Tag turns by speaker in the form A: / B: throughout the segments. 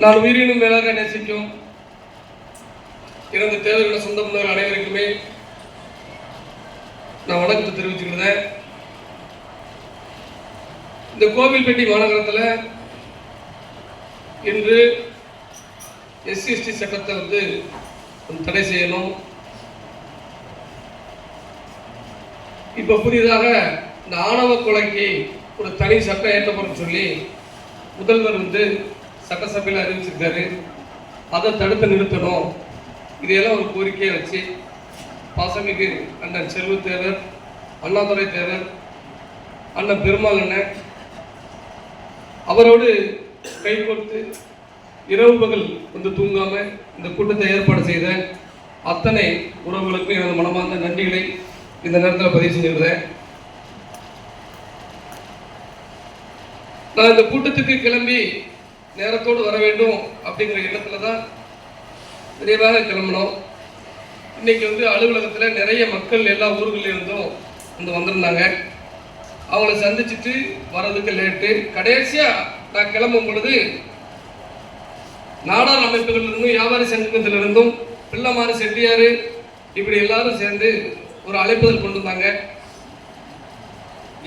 A: நான் உயிரினும் மேலாக நேசிக்கும் எனது தேவையான சொந்தமுள்ள அனைவருக்குமே நான் வணக்கத்தை தெரிவிச்சுக்கிறேன். இந்த கோவில்பட்டி மாநகரத்தில் இன்று எஸ்சிஎஸ்டி சட்டத்தை வந்து தடை செய்யணும். இப்போ புதிதாக இந்த ஆணவ கொலைக்கு ஒரு தனி சட்டம் ஏற்றப்படும் சொல்லி முதல்வர் வந்து சட்டசபையில் அறிவிச்சிருக்காரு. அதை தடுத்து நிறுத்தணும். இதையெல்லாம் ஒரு கோரிக்கையை வச்சு பாசமிகு அண்ணன் செல்வ தேவர் அண்ணாதுரை தேவர் அண்ணன் பெருமாள் அண்ணன் அவரோடு கைகோர்த்து இரவு பகல் வந்து தூங்காம இந்த கூட்டத்தை ஏற்பாடு செய்த அத்தனை உறவுகளுக்கும் எனது மனமார்ந்த நன்றிகளை இந்த நேரத்தில் பதிவு செஞ்சிருக்கிறேன். நான் இந்த கூட்டத்துக்கு கிளம்பி நேரத்தோடு வர வேண்டும் அப்படிங்கிற எண்ணத்தில் தான் விரைவாக கிளம்பினோம். இன்னைக்கு வந்து அலுவலகத்தில் நிறைய மக்கள் எல்லா ஊர்களில் இருந்தும் வந்து வந்திருந்தாங்க. அவங்கள சந்திச்சுட்டு வர்றதுக்கு லேட்டு கடைசியாக நான் கிளம்பும் பொழுது நாடார் அமைப்புகளிலிருந்தும் வியாபாரி சங்கத்திலிருந்தும் பிள்ளைமாறு செட்டியார் இப்படி எல்லாரும் சேர்ந்து ஒரு அழைப்புதல் கொண்டு வந்தாங்க.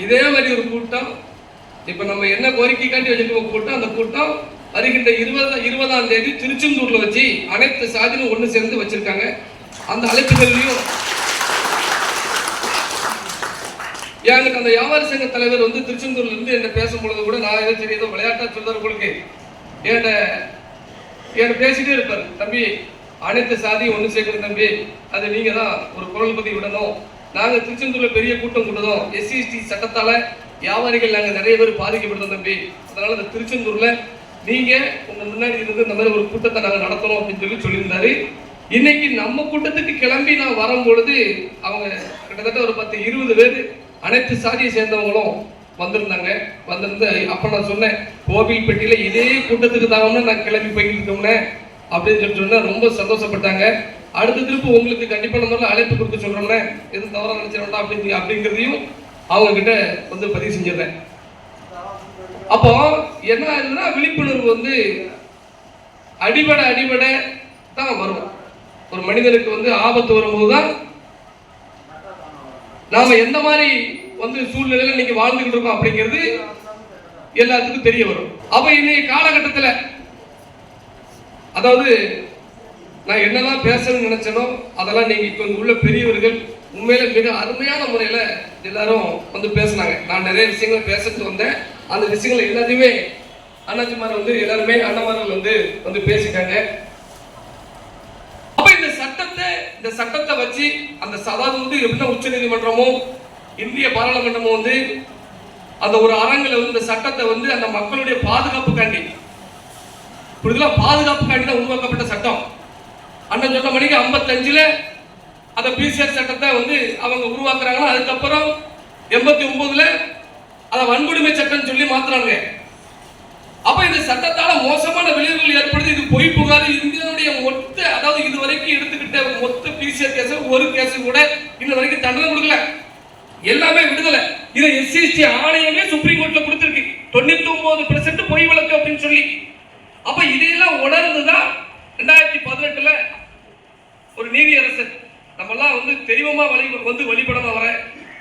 A: இதே மாதிரி ஒரு கூட்டம் இப்போ நம்ம என்ன கோரிக்கைக்காண்டி வச்சுருக்கோம் கூட்டம் அந்த கூட்டம் வருகின்ற இருபது இருபதாம் தேதி திருச்செந்தூர்ல வச்சு அனைத்து சாதியும் ஒன்று சேர்ந்து வச்சிருக்காங்க. அந்த அழைப்புகள்லையும் எனக்கு அந்த வியாபாரி சங்க தலைவர் வந்து திருச்செந்தூர்ல இருந்து என்ன பேசும்பொழுது கூட நான் ஏதோ சரி ஏதோ விளையாட்டா சொல்றாரு உங்களுக்கு. என்கிட்ட என்கிட்ட பேசிட்டே இருப்பார். தம்பி அனைத்து சாதியும் ஒன்று சேர்க்கணும் தம்பி. அது நீங்க தான் ஒரு குரல் பதிவு விடணும். நாங்க திருச்செந்தூர்ல பெரிய கூட்டம் கூட்டணும். எஸ்சிஎஸ்டி சட்டத்தால வியாபாரிகள் நாங்க நிறைய பேர் பாதிக்கப்படுறோம் தம்பி. அதனால இந்த திருச்செந்தூர்ல நீங்க உங்க முன்னாடி இருந்து இந்த மாதிரி ஒரு கூட்டத்தை நாங்கள் நடத்தணும் அப்படின்னு சொல்லி சொல்லியிருந்தாரு. இன்னைக்கு நம்ம கூட்டத்துக்கு கிளம்பி நான் வரும்பொழுது அவங்க கிட்டத்தட்ட ஒரு பத்து இருபது பேர் அனைத்து சாதியை சேர்ந்தவங்களும் வந்திருந்தாங்க. வந்திருந்து அப்ப நான் சொன்னேன் கோவில்பட்டியில இதே கூட்டத்துக்கு தாங்க நான் கிளம்பி போயிட்டு இருக்கோம்னே அப்படின்னு சொல்லி சொன்னேன். ரொம்ப சந்தோஷப்பட்டாங்க. அடுத்த திருப்பு உங்களுக்கு கண்டிப்பாக நம்ம அழைப்பு கொடுத்து சொல்றோம்னே எதுவும் தவறாக நினைச்சிட வேண்டாம் அப்படிங்க அப்படிங்கிறதையும் அவங்க கிட்ட வந்து பதிவு செஞ்சிருந்தேன் அப்போ என்ன ஆகுதுன்னா விழிப்புணர்வு வந்து அடிபட அடிபட தான் வரும். ஒரு மனிதனுக்கு வந்து ஆபத்து வரும்போது தான் நாம எந்த மாதிரி வந்து சூழ்நிலையில இன்னைக்கு வாழ்ந்துகிட்டு இருக்கோம் அப்படிங்கிறது எல்லாத்துக்கும் தெரிய வரும். அப்ப இன்னைக்கு காலகட்டத்தில் அதாவது நான் என்னெல்லாம் பேசணும்னு நினைச்சனோ அதெல்லாம் நீங்க இப்ப உள்ள பெரியவர்கள் உண்மையில மிக அருமையான முறையில எல்லாரும் வந்து பேசினாங்க. நான் நிறைய விஷயங்களை பேசிட்டு வந்தேன். அந்த விஷயங்கள் எல்லாத்தையுமே அண்ணாச்சிமார் வந்து எல்லாருமே அண்ணமார்கள் வந்து வந்து பேசிட்டாங்க. அப்ப இந்த சட்டத்தை இந்த சட்டத்தை வச்சு அந்த அதாவது வந்து எப்படின்னா உச்ச நீதிமன்றமும் இந்திய பாராளுமன்றமும் வந்து அந்த ஒரு அரங்கில் வந்து இந்த சட்டத்தை வந்து அந்த மக்களுடைய பாதுகாப்புக்காண்டி புரியுதுல பாதுகாப்புக்காண்டி தான் உருவாக்கப்பட்ட சட்டம். அண்ணன் சொன்ன மணிக்கு ஐம்பத்தஞ்சில் அந்த பிசிஆர் சட்டத்தை வந்து அவங்க உருவாக்குறாங்க அதுக்கப்புறம் எண்பத்தி ஒன்பதுல அதை வன்கொடுமை சட்டம் சொல்லி மாத்துறாங்க அப்ப இந்த சட்டத்தால மோசமான விளைவுகள் ஏற்படுது. இது பொய் புகார். இந்தியனுடைய மொத்த அதாவது இது வரைக்கும் எடுத்துக்கிட்ட மொத்த பிசிஆர் கேஸ் ஒரு கேஸ் கூட இன்ன வரைக்கும் தண்டனை கொடுக்கல. எல்லாமே விடுதலை. இதை எஸ்சிஎஸ்டி ஆணையமே சுப்ரீம் கோர்ட்ல கொடுத்துருக்கு. தொண்ணூத்தி ஒன்பது பெர்சென்ட் பொய் வழக்கு அப்படின்னு சொல்லி. அப்ப இதையெல்லாம் உணர்ந்துதான் ரெண்டாயிரத்தி பதினெட்டுல ஒரு நீதியரசர் நம்மெல்லாம் வந்து தெய்வமா வழி வந்து வழிபடம் அவரை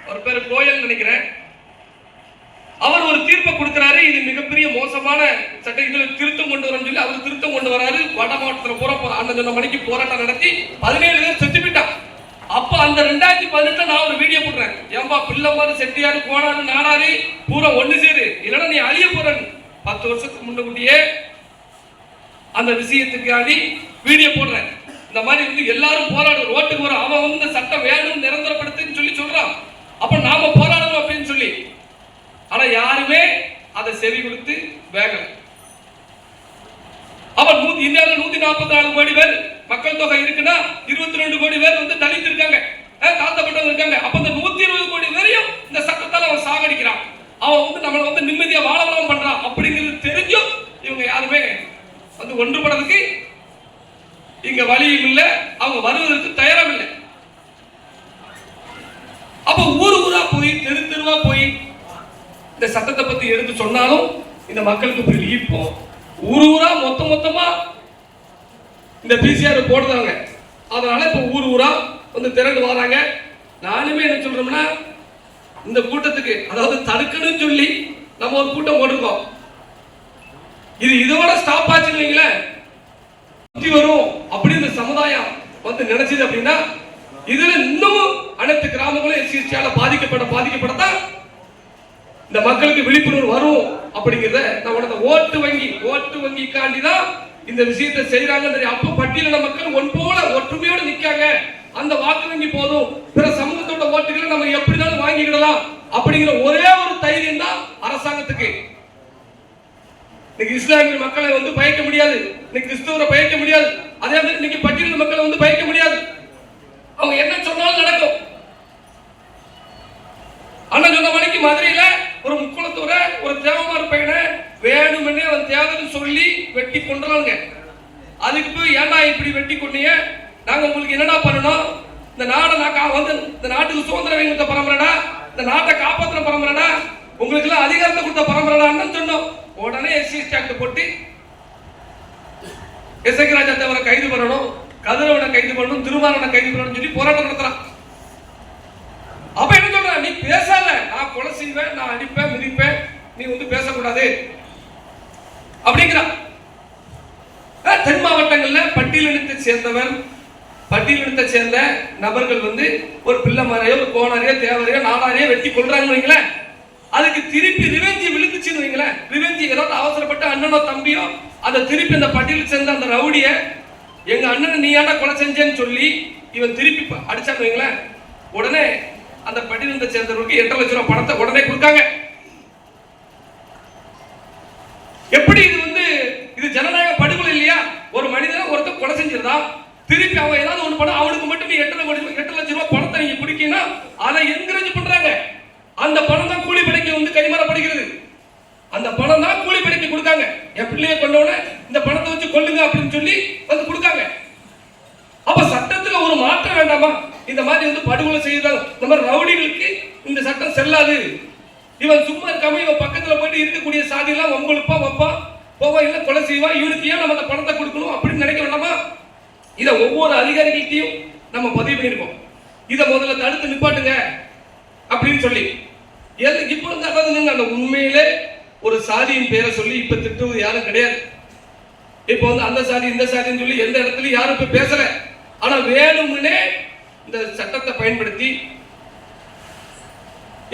A: அவர் பேர் கோயல் நினைக்கிறேன். அவர் ஒரு தீர்ப்பை கொடுக்கிறாரு. இது மிகப்பெரிய மோசமான சட்ட இதுல திருத்தம் கொண்டு வரணும் சொல்லி அவர் திருத்தம் கொண்டு வராரு. வட மாவட்டத்துல பூரா போ- அண்ணன் சொன்ன மணிக்கு போராட்டம் நடத்தி பதினேழு பேர் செத்து போயிட்டான் அப்ப அந்த ரெண்டாயிரத்தி பதினெட்டுல நான் ஒரு வீடியோ போடுறேன். ஏம்பா பிள்ளைமாரு செட்டியாரு கோணாரு நாடாரு பூரா ஒண்ணு சேரு. இல்லைன்னா நீ அழிய போறன்னு பத்து வருஷத்துக்கு முன்னக்கூட்டியே அந்த விஷயத்துக்காண்டி வீடியோ போடுறேன். இந்த மாதிரி வந்து எல்லாரும் போராடும் ரோட்டுக்கு வரும் அவன் வந்து சட்டம் வேணும் நிரந்தரப்படுத்துன்னு சொல்லி சொல்றான். அப்ப நாம போராடணும் அப்படின்னு சொல்லி ஆனா யாருமே அதை செவி கொடுத்து வேகல. அவர் நூத்தி இந்தியாவில் நூத்தி நாற்பத்தி நாலு கோடி பேர் மக்கள் தொகை இருக்குன்னா இருபத்தி ரெண்டு கோடி பேர் வந்து தலித்து இருக்காங்க தாழ்த்தப்பட்டவங்க இருக்காங்க. அப்ப இந்த நூத்தி இருபது கோடி பேரையும் இந்த சட்டத்தால் அவன் சாகடிக்கிறான். அவன் வந்து நம்மளை வந்து நிம்மதியா வாழலாம் பண்றான். அப்படிங்கிறது தெரிஞ்சும் இவங்க யாருமே வந்து ஒன்றுபடுறதுக்கு இங்க வழியும் இல்லை. அவங்க வருவதற்கு தயாரம் இல்லை. அப்ப ஊர் ஊரா போய் தெரு தெருவா போய் இந்த சட்டத்தை பத்தி எடுத்து சொன்னாலும் இந்த மக்களுக்கு புரியல ஈர்ப்போம் ஊர் ஊரா மொத்த மொத்தமா இந்த பிசிஆர் போடுறாங்க அதனால இப்ப ஊர் ஊரா வந்து திரண்டு வராங்க. நானுமே என்ன சொல்றோம்னா இந்த கூட்டத்துக்கு அதாவது தடுக்கணும்னு சொல்லி நம்ம ஒரு கூட்டம் போட்டிருக்கோம். இது இதோட ஸ்டாப் ஆச்சு இல்லைங்களேன் சுத்தி வரும் அப்படி இந்த சமுதாயம் வந்து நினைச்சது அப்படின்னா இதுல இன்னமும் அனைத்து கிராமங்களும் எஸ்சிஎஸ்டியால பாதிக்கப்பட பாதிக்கப்படத்தான் இந்த மக்களுக்கு விழிப்புணர்வு வரும் அப்படிங்கிறத நான் உனக்கு ஓட்டு வங்கி ஓட்டு வங்கிக்காண்டி தான் இந்த விஷயத்தை செய்யறாங்க தெரியும். அப்ப பட்டியலின மக்கள் ஒன் போல ஒற்றுமையோட நிக்காங்க. அந்த வாக்கு வங்கி போதும். பிற சமூகத்தோட ஓட்டுகளை நம்ம எப்படினாலும் வாங்கிக்கிடலாம் அப்படிங்கிற ஒரே ஒரு தைரியம் தான் அரசாங்கத்துக்கு. இன்னைக்கு இஸ்லாமிய மக்களை வந்து பயக்க முடியாது. இன்னைக்கு கிறிஸ்துவரை பயக்க முடியாது. அதே மாதிரி இன்னைக்கு பட்டியலின மக்களை வந்து பயக்க முடியாது. அவங்க என்ன சொன்னாலும் நடக்கும். அண்ணன் சொன்ன மணிக்கு மதுரையில ஒரு முக்குளத்தூர ஒரு தேவமார் பையனை வேணுமென்னே அவன் தேவைன்னு சொல்லி வெட்டி கொண்டுறாங்க அதுக்கு போய் ஏன்டா இப்படி வெட்டி கொண்டீங்க நாங்க உங்களுக்கு என்னடா பண்ணணும்? இந்த நாடை நான் வந்து இந்த நாட்டுக்கு சுதந்திரம் வாங்கி கொடுத்த பரம்பரைடா? இந்த நாட்டை காப்பாத்துற பரம்பரைடா? உங்களுக்கு எல்லாம் அதிகாரத்தை கொடுத்த பரம்பரைடான்னு சொன்னோம். உடனே எஸ்சி ஆக்ட் போட்டு எஸ்ஐ ராஜா தேவரை கைது பண்ணணும் கதிரவனை கைது பண்ணணும் திருமாரனை கைது பண்ணணும்னு சொல்லி போராட்டம் நடத்துறான். அப்ப என்ன சொல்ற? நீ பேசாத. நான் கொலை செய்வேன் நான் அடிப்பேன் மிதிப்பேன். நீ வந்து பேசக்கூடாது. அப்படிங்கிறா. தென் மாவட்டங்கள்ல பட்டியலினத்தை சேர்ந்தவன் பட்டியலினத்தை சேர்ந்த நபர்கள் வந்து ஒரு பிள்ளைமாரையோ ஒரு கோனாரையோ தேவரையோ நாடாரையோ வெட்டி கொள்றாங்கன்னு வைங்களேன். அதுக்கு திருப்பி ரிவெஞ்சி விழுந்துச்சுன்னு வைங்களேன். ரிவெஞ்சி ஏதாவது அவசரப்பட்டு அண்ணனோ தம்பியோ அதை திருப்பி அந்த பட்டியல் சேர்ந்த அந்த ரவுடிய எங்க அண்ணனை நீ கொலை செஞ்சேன்னு சொல்லி இவன் திருப்பி ப- அடிச்சான்னு வைங்களேன். உடனே அந்த பட்டியலினத்தை சேர்ந்தவர்களுக்கு எட்டரை லட்ச ரூபாய் பணத்தை உடனே கொடுத்தாங்க எப்படி இது வந்து இது ஜனநாயக படுகொலை இல்லையா? ஒரு மனிதனை ஒருத்தன் கொலை செஞ்சிருந்தான் திருப்பி அவன் ஏதாவது ஒண்ணு பண்ண அவனுக்கு மட்டும் எட்டரை கோடி எட்டு லட்சம் ரூபாய் பணத்தை நீங்க குடிக்கீங்கன்னா அதை என்கரேஜ் பண்றாங்க. அந்த பணம் தான் கூலி படைக்கு வந்து கைமாறப்படுகிறது. அந்த பணம் தான் கூலி படைக்கு கொடுக்காங்க. என் பிள்ளைய கொண்டவன இந்த பணத்தை வச்சு கொல்லுங்க அப்படின்னு சொல்லி வந்து கொடுக்காங்க. அப்ப சட்டத்துல ஒரு மாற்றம் வேண்டாமா? இந்த மாதிரி வந்து படுகொலை செய்தால் இந்த மாதிரி ரவுடிகளுக்கு இந்த சட்டம் செல்லாது. இவன் சும்மா இருக்காம இவன் பக்கத்துல போயிட்டு இருக்கக்கூடிய சாதி எல்லாம் வைப்பான் போவா இல்லை கொலை செய்வா இவனுக்கு ஏன் நம்ம அந்த பணத்தை கொடுக்கணும் அப்படின்னு நினைக்க வேண்டாமா? இதை ஒவ்வொரு அதிகாரிகள்கிட்டயும் நம்ம பதிவு பண்ணியிருப்போம் இதை முதல்ல தடுத்து நிப்பாட்டுங்க அப்படின்னு சொல்லி. எது இப்போ வந்து அதாவது அந்த உண்மையிலே ஒரு சாதியின் பேரை சொல்லி இப்போ திட்டுவது யாரும் கிடையாது. இப்போ வந்து அந்த சாதி இந்த சாதின்னு சொல்லி எந்த இடத்துலையும் யாரும் இப்போ பேசல. ஆனால் வேணும்னே இந்த சட்டத்தை பயன்படுத்தி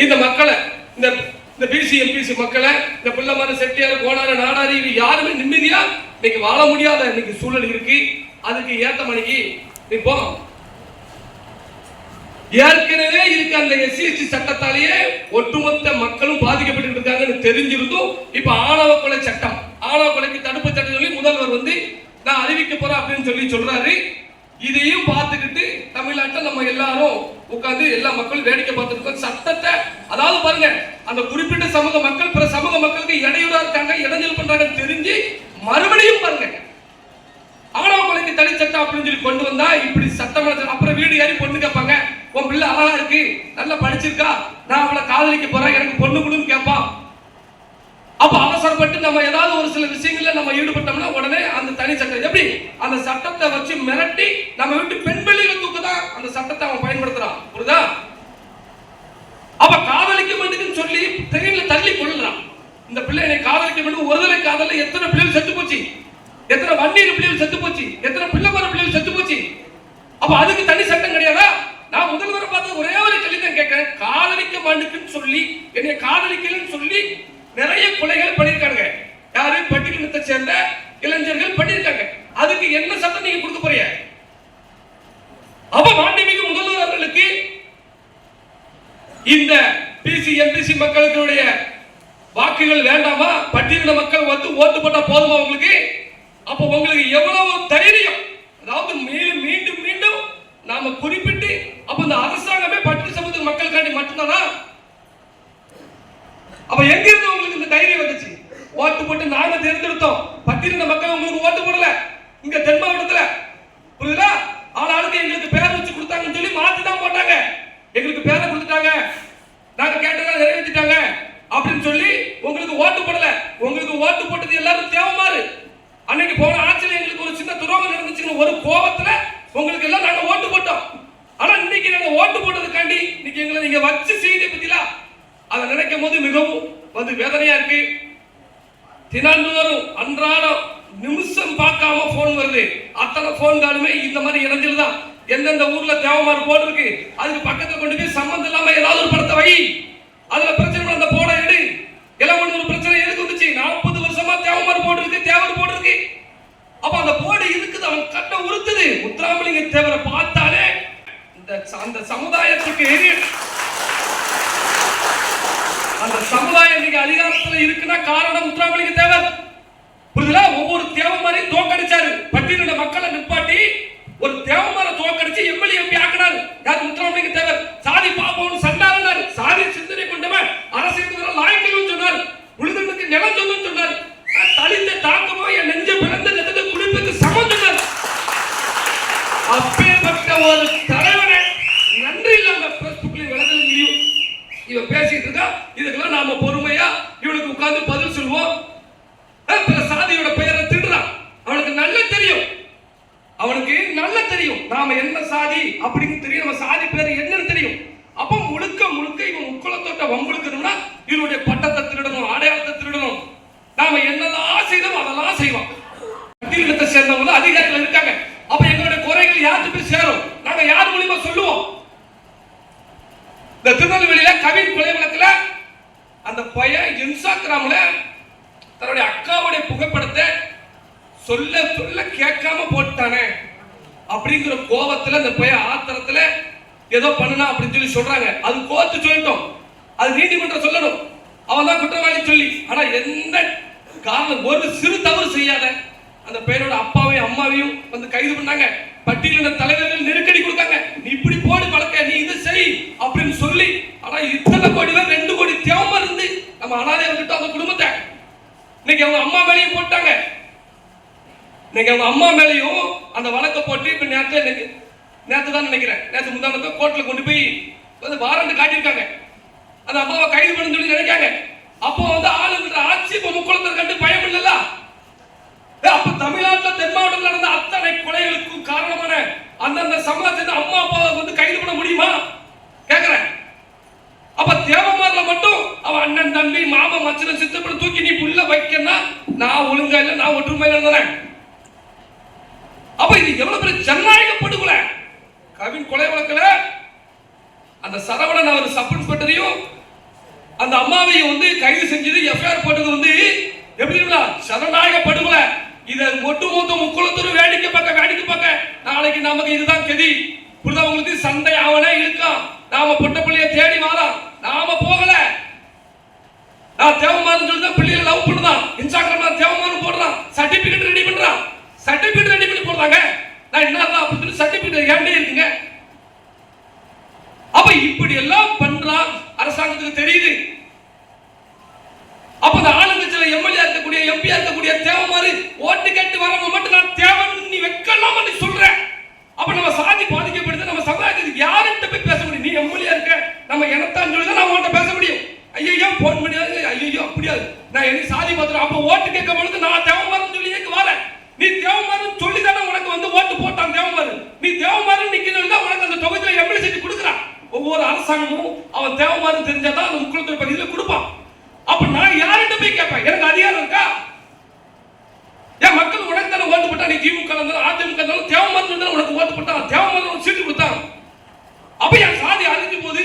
A: இந்த மக்களை இந்த இந்த பிசி எம்பிசி மக்களை இந்த பிள்ளைமார செட்டியார் கோணார நாடாரி இது யாருமே நிம்மதியா இன்னைக்கு வாழ முடியாத இன்னைக்கு சூழல் இருக்கு. அதுக்கு ஏத்த மணிக்கு இப்போ ஏற்கனவே இருக்க அந்த எஸ்சிஎஸ்டி சட்டத்தாலேயே ஒட்டுமொத்த மக்களும் பாதிக்கப்பட்டு இருக்காங்கன்னு தெரிஞ்சிருந்தும் இப்ப ஆணவ கொலை சட்டம் ஆணவ கொலைக்கு தடுப்பு சட்டம் சொல்லி முதல்வர் வந்து நான் அறிவிக்க போறேன் அப்படின்னு சொல்லி சொல்றாரு. இதையும் பார்த்துக்கிட்டு தமிழ்நாட்டில் நம்ம எல்லாரும் உட்காந்து எல்லா மக்களும் வேடிக்கை பார்த்துருக்கோம் சட்டத்தை அதாவது பாருங்க அந்த குறிப்பிட்ட சமூக மக்கள் பிற சமூக மக்களுக்கு இடையூறா இருக்காங்க இடைஞ்சல் பண்றாங்க தெரிஞ்சு மறுபடியும் பாருங்க ஆணவ கொலைக்கு தனி சட்டம் அப்படின்னு சொல்லி கொண்டு வந்தா இப்படி சட்டம் அப்புறம் வீடு ஏறி பொண்ணு கேட்பாங்க உன் பிள்ளை அழகா இருக்கு நல்லா படிச்சிருக்கா நான் அவளை காதலிக்க போறேன் எனக்கு பொண்ணு கொடுன்னு கேட்பான். அப்ப அவசரப்பட்டு நம்ம ஏதாவது ஒரு சில விஷயங்கள்ல நம்ம ஈடுபட்டோம்னா உடனே அந்த தனி சட்டம் எப்படி? அந்த சட்டத்தை வச்சு மிரட்டி நம்ம வீட்டு பெண் பிள்ளைகளை தூக்க தான் அந்த சட்டத்தை அவன் பயன்படுத்துறான். புரியுதா? அப்ப காதலிக்க வேண்டும்னு சொல்லி ட்ரெயின்ல தள்ளி கொள்ளுறான் இந்த பிள்ளை என்னை காதலிக்க வேண்டும் ஒருதலை காதல எத்தனை பிள்ளைகள் செத்து போச்சு? எத்தனை வன்னீர் பிள்ளைகள் செத்து போச்சு? எத்தனை பிள்ளைமர பிள்ளைகள் செத்து போச்சு? அப்ப அதுக்கு தனி சட்டம் கிடையாதா? நான் முதல்வரை பார்த்து ஒரே ஒரு கேள்வி தான் கேட்கிறேன். காதலிக்க மாட்டுக்குன்னு சொல்லி என்னை காதலிக்கலன்னு சொல்லி நிறைய கொலைகள் பண்ணியிருக்காங்க யாரு? பட்டியலினத்தை சேர்ந்த இளைஞர்கள் பண்ணியிருக்காங்க அதுக்கு என்ன சட்டம் நீங்க கொடுக்க போறீங்க? அப்ப மாண்புமிகு முதல்வர் அவர்களுக்கு இந்த பிசி எம்பிசி மக்களுடைய வாக்குகள் வேண்டாமா? பட்டியலின மக்கள் வந்து ஓட்டு போட்டா போதுமா உங்களுக்கு? அப்ப உங்களுக்கு எவ்வளவு தைரியம்? அதாவது மீண்டும் மீண்டும் மீண்டும் நாம குறிப்பிட்டு அப்ப இந்த அரசாங்கமே பட்டியல் சமூக மக்களுக்காண்டி மட்டும்தானா? அப்ப எங்க இருந்து உங்களுக்கு இந்த தைரியம் வந்துச்சு? ஓட்டு போட்டு நாங்க தேர்ந்தெடுத்தோம். பட்டியலின மக்கள் உங்களுக்கு ஓட்டு போடல. இங்க தென் மாவட்டத்துல. புரியுதா? ஆளாளுக்கு எங்களுக்கு பேர் வச்சு கொடுத்தாங்கன்னு சொல்லி மாத்தி தான் போட்டாங்க. எங்களுக்கு பேரை கொடுத்துட்டாங்க. நாங்க கேட்டதா நிறைவேற்றிட்டாங்க. அப்படின்னு சொல்லி உங்களுக்கு ஓட்டு போடல. உங்களுக்கு ஓட்டு போட்டது எல்லாரும் தேவமாறு. அன்னைக்கு போன ஆட்சியில் எங்களுக்கு ஒரு சின்ன துரோகம் நடந்துச்சுன்னு ஒரு கோபத்துல உங்களுக்கு எல்லாம் நாங்க ஓட்டு போட்டோம். ஆனா இன்னைக்கு நாங்க ஓட்டு போட்டதுக்காண்டி இன்னைக்கு எங்களை நீங்க வச்சு செய்தி பத்திலாம் அதை நினைக்கும் போது மிகவும் வந்து வேதனையா இருக்கு. தினந்தோறும் அன்றாடம் நிமிஷம் பார்க்காம போன் வருது. அத்தனை போன் காலுமே இந்த மாதிரி இடைஞ்சல் தான். எந்தெந்த ஊர்ல தேவமாறு இருக்கு அதுக்கு பக்கத்துல கொண்டு போய் சம்மந்தம் இல்லாம ஏதாவது ஒரு படத்தை வை. அதுல பிரச்சனை அந்த போனை எடு. எல்லாம் ஒரு பிரச்சனை எதுக்கு வந்துச்சு? நாற்பது வருஷமா தேவமாறு போன் இருக்கு தேவர் போன் இருக்கு. அப்ப அந்த போடு இருக்குது அவன் கட்ட உறுத்துது. முத்துராமலிங்க தேவரை பார்த்தாலே இந்த அந்த சமுதாயத்துக்கு அந்த சமுதாயம் இன்னைக்கு அதிகாரத்துல இருக்குன்னா காரணம் முத்துராமலிங்க தேவர் புரியுதுல ஒவ்வொரு தேவமாரையும் தோக்கடிச்சாரு. பட்டியலிட மக்களை நிப்பாட்டி ஒரு தேவமாரை தோக்கடிச்சு எம்எல்ஏ எம்பி ஆக்கினாரு. யார் முத்துராமலிங்க தேவர் சாதி பாப்போம்னு சண்டாருனாரு சாதி சிந்தனை கொண்டவன். அரசியல் லாய்க்கலும் சொன்னார் உழுதுனுக்கு நிலம் சொல்லும் சொன்னார் தலித்த தாக்கமோ என் நெஞ்ச பிறந்த நெஞ்சத்தை குடிப்புக்கு சமம் சொன்னார் அப்பேற்பட்ட ஒரு தலைவனை நன்றி இல்லாம பேஸ்புக்லயும் விளக்கலையும் இவன் பேசிட்டு இருக்கா இதுக்கெல்லாம் நாம பொறுமையா இவனுக்கு உட்கார்ந்து பதில் சொல்லுவோம் அஹ் பிற சாதியோட பெயரை திடுறான் அவனுக்கு நல்ல தெரியும் அவனுக்கு நல்ல தெரியும் நாம என்ன சாதி அப்படின்னு தெரியும் நம்ம சாதி பேர் என்னன்னு தெரியும் அப்ப முழுக்க முழுக்க இவன் முக்குளத்தோட்ட வம்புழுக்கணும்னா இவனுடைய பட்டத்தை திருடணும் அடையாளத்தை திருடணும் நாம என்னதான் செய்தோம் அதெல்லாம் செய்வோம் பட்டியலினத்தை சேர்ந்தவங்க தான் அதிகாரிகள் இருக்காங்க அப்ப எங்களுடைய குறைகள் யாருக்கு போய் சேரும் நாங்க யார் மூலியமா சொல்லுவோம் இந்த திருநெல்வேலியில கவின் கொலை வழக்குல அந்த பையன் இன்ஸ்டாகிராம்ல தன்னுடைய அக்காவுடைய புகைப்படத்தை சொல்ல சொல்ல கேட்காம போட்டானே அப்படிங்கிற கோபத்துல அந்த பையன் ஆத்திரத்துல ஏதோ பண்ணுனா அப்படின்னு சொல்லி சொல்றாங்க. அது கோர்த்து சொல்லிட்டோம். அது நீதிமன்றம் சொல்லணும். அவன் தான் குற்றவாளி சொல்லி. ஆனா எந்த காரணம்? ஒரு சிறு தவறு செய்யாத அந்த பையனோட அப்பாவையும் அம்மாவையும் வந்து கைது பண்ணாங்க. பட்டியலின தலைவர்கள் நெருக்கடி கொடுத்தாங்க நீ இப்படி போடு பழக்க நீ இது செய் அப்படின்னு சொல்லி ஆனா இத்தனை கோடி பேர் ரெண்டு கோடி தேவமா இருந்து நம்ம அனாதை விட்டு அந்த குடும்பத்தை. இன்னைக்கு அவங்க அம்மா மேலேயும் போட்டாங்க. இன்னைக்கு அவங்க அம்மா மேலேயும் அந்த வழக்கை போட்டு இப்ப நேரத்தில் இன்னைக்கு நேத்து தான் நினைக்கிறேன். நேத்து முந்தானத்தை கோர்ட்ல கொண்டு போய் வந்து வாரண்ட் காட்டியிருக்காங்க. அந்த அம்மாவை கைது பண்ணு சொல்லி நினைக்காங்க. அப்போ வந்து ஆளுங்கிற ஆட்சி இப்ப முக்குளத்தை கண்டு பயம் இல்லல்ல? அப்ப தமிழ்நாட்டில் தென் மாவட்டத்தில் நடந்த அத்தனை கொலைகளுக்கும் காரணமான அந்தந்த சமாஜத்தை அம்மா அப்பாவை வந்து கைது பண்ண முடியுமா? கேக்குறேன். அப்ப தேவமாரில மட்டும் அவன் அண்ணன் தம்பி மாமா மச்சனை சித்தப்பட தூக்கி நீ புள்ள வைக்கன்னா நான் ஒழுங்கா இல்லை நான் ஒற்றுமையில இருந்தேன். அப்ப இது எவ்வளவு பெரிய ஜனநாயக படுகொலை கவின் கொலை வழக்கில் அந்த சரவணன் அவர் சப் இன்ஸ்பெக்டரையும் அந்த அம்மாவையும் வந்து கைது செஞ்சது எஃப்ஐஆர் போட்டது வந்து எப்படிங்களா ஜனநாயக படுகொலை இதை ஒட்டுமொத்த முக்குளத்தூர் வேடிக்கை பார்க்க வேடிக்கை பார்க்க நாளைக்கு நமக்கு இதுதான் கதி. புரிதா உங்களுக்கு? சண்டை அவனே இருக்கான் நாம பொட்ட பிள்ளைய தேடி வாரான். நாம போகல. நான் தேவமானு சொல்லி தான் பிள்ளைகளை லவ் பண்ணுதான். இன்ஸ்டாகிராம் தேவமானு போடுறான். சர்டிபிகேட் ரெடி பண்றான். சர்டிபிகேட் ரெடி பண்ணி போடுறாங்க. நான் என்ன அப்படின்னு சொல்லி சர்டிபிகேட் என்கிட்ட இருக்குங்க? அப்ப இப்படி எல்லாம் பண்றா அரசாங்கத்துக்கு தெரியுது. அப்ப அந்த ஆளுங்கட்சியில எம்எல்ஏ இருக்கக்கூடிய எம்பி இருக்கக்கூடிய தேவை மாதிரி ஓட்டு கேட்டு வரவங்க மட்டும் நான் தேவைன்னு நீ வைக்கலாம் நீ சொல்ற? அப்ப நம்ம சாதி பாதிக்கப்படுது நம்ம சமுதாயத்துக்கு யாருகிட்ட போய் பேச முடியும்? நீ எம்எல்ஏ இருக்க நம்ம எனத்தான் சொல்லி தான் நான் உன்கிட்ட பேச முடியும். ஐயோ போன் பண்ணி ஐயோ அப்படியாது. நான் என்ன சாதி பார்த்துறேன் அப்ப ஓட்டு கேட்க பொழுது நான் தேவை நீ தேவமாரன் சொல்லி தானே உனக்கு வந்து ஓட்டு போட்டான் தேவமாரன் நீ தேவமாரன் நிக்கணும் தான் உனக்கு அந்த தொகுதியில எம்எல்ஏ சீட்டு கொடுக்குறான். ஒவ்வொரு அரசாங்கமும் அவன் தேவமாரன் தெரிஞ்சாதான் அந்த முக்குளத்தூர் பகுதியில் கொடுப்பான். அப்ப நான் யார்கிட்ட போய் கேட்பேன்? எனக்கு அதிகாரம் இருக்கா? ஏன் மக்கள் உனக்கு தானே ஓட்டு போட்டா? நீ திமுக இருந்தாலும் அதிமுக இருந்தாலும் தேவமாரன் இருந்தாலும் உனக்கு ஓட்டு போட்டான் தேவமாரன் சீட்டு கொடுத்தான். அப்ப என் சாதி அழிஞ்சு போகுது.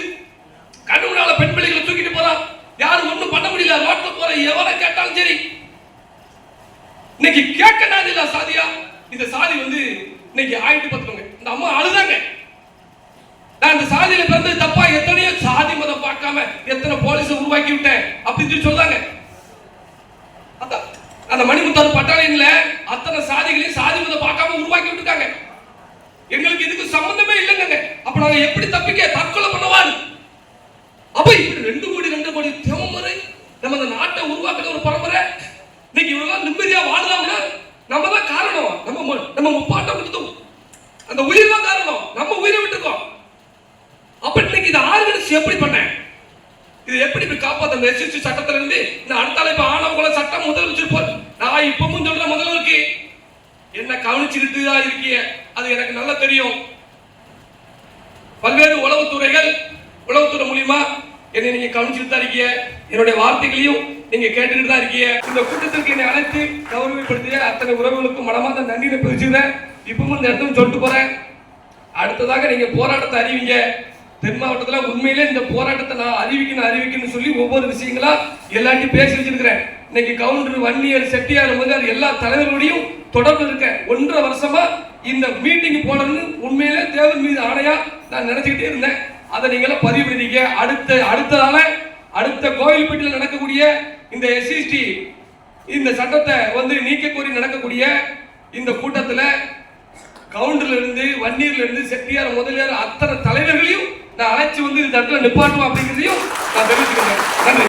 A: கண்ணு பெண் பிள்ளைகளை தூக்கிட்டு போறான். யாரும் ஒன்றும் பண்ண முடியல. ரோட்டில் போற எவனை கேட்டாலும் சரி. இன்னைக்கு கேட்க நாது இல்ல சாதியா? இந்த சாதி வந்து இன்னைக்கு ஆயிட்டு பார்த்துக்கோங்க இந்த அம்மா அழுதாங்க. நான் இந்த சாதியில பிறந்தது தப்பா எத்தனையோ சாதி மதம் பார்க்காம எத்தனை போலீஸ் உருவாக்கி விட்டேன் அப்படின்னு சொல்லி சொல்றாங்க அதான், அந்த மணிமுத்தாறு பட்டாளையன்ல அத்தனை சாதிகளையும் சாதி மதம் பார்க்காம உருவாக்கி விட்டுருக்காங்க. எங்களுக்கு இதுக்கு சம்பந்தமே இல்லைங்க அப்ப நாங்க எப்படி தப்பிக்க தற்கொலை பண்ணவாரு அப்ப இப்படி ரெண்டு கோடி ரெண்டு கோடி தேவை நம்ம இந்த நாட்டை உருவாக்குற ஒரு பரம்பரை. இன்னைக்கு இவங்கெல்லாம் நிம்மதியா வாழலாம்னா நம்ம தான் காரணம். நம்ம மு- நம்ம முப்பாட்டம் விட்டுட்டோம். அந்த உயிர் தான் காரணம். நம்ம உயிரை விட்டுருக்கோம் அப்ப இன்னைக்கு இதை ஆர்கனைஸ் எப்படி பண்ணேன்? இது எப்படி இப்படி காப்பாத்த எஸ்எஸ்சி சட்டத்துல இருந்து இந்த அடுத்த இப்ப ஆணவ சட்டம் முதலமைச்சர் போல் நான் இப்பவும் சொல்ற முதல்வருக்கு. என்ன கவனிச்சுக்கிட்டு தான் இருக்கீங்க? அது எனக்கு நல்லா தெரியும். பல்வேறு உளவுத்துறைகள் உளவுத்துறை மூலியமா என்னை நீங்க கவனிச்சுட்டு தான் இருக்கீங்க. என்னுடைய வார்த்தைகளையும் நீங்க கேட்டுக்கிட்டு தான் இருக்கீங்க. இந்த கூட்டத்திற்கு என்னை அழைத்து கௌரவப்படுத்திய அத்தனை உறவுகளுக்கும் மனமார்ந்த நன்றியை பிரிச்சுக்கிறேன் இப்பவும் இந்த இடத்துல சொல்லிட்டு போறேன். அடுத்ததாக நீங்க போராட்டத்தை அறிவிங்க. தென் மாவட்டத்தில் உண்மையிலே இந்த போராட்டத்தை நான் அறிவிக்கணும் அறிவிக்கணும்னு சொல்லி ஒவ்வொரு விஷயங்களா எல்லாத்தையும் பேசி வச்சிருக்கிறேன். இன்னைக்கு கவுண்டர் வன்னியர் செட்டியார் முதல் எல்லா தலைவர்களோடையும் தொடர்பு இருக்கேன். ஒன்றரை வருஷமா இந்த மீட்டிங் போனதுன்னு உண்மையிலே தேவர் மீது ஆணையா நான் நினைச்சுக்கிட்டே இருந்தேன். அதை நீங்களும் பதிவு பண்ணிருக்கீங்க அடுத்த அடுத்ததால அடுத்த கோவில்பட்டியில் நடக்கக்கூடிய இந்த எஸ்சிஸ்டி இந்த சட்டத்தை வந்து நீக்க கோரி நடக்கக்கூடிய இந்த கூட்டத்தில் கவுண்டர்ல இருந்து வன்னியர்ல இருந்து செட்டியார் முதலியார் அத்தனை தலைவர்களையும் நான் அழைச்சு வந்து இந்த இடத்துல நிப்பாட்டுவோம் அப்படிங்கிறதையும் நான் தெரிவிச்சுக்கிறேன். நன்றி.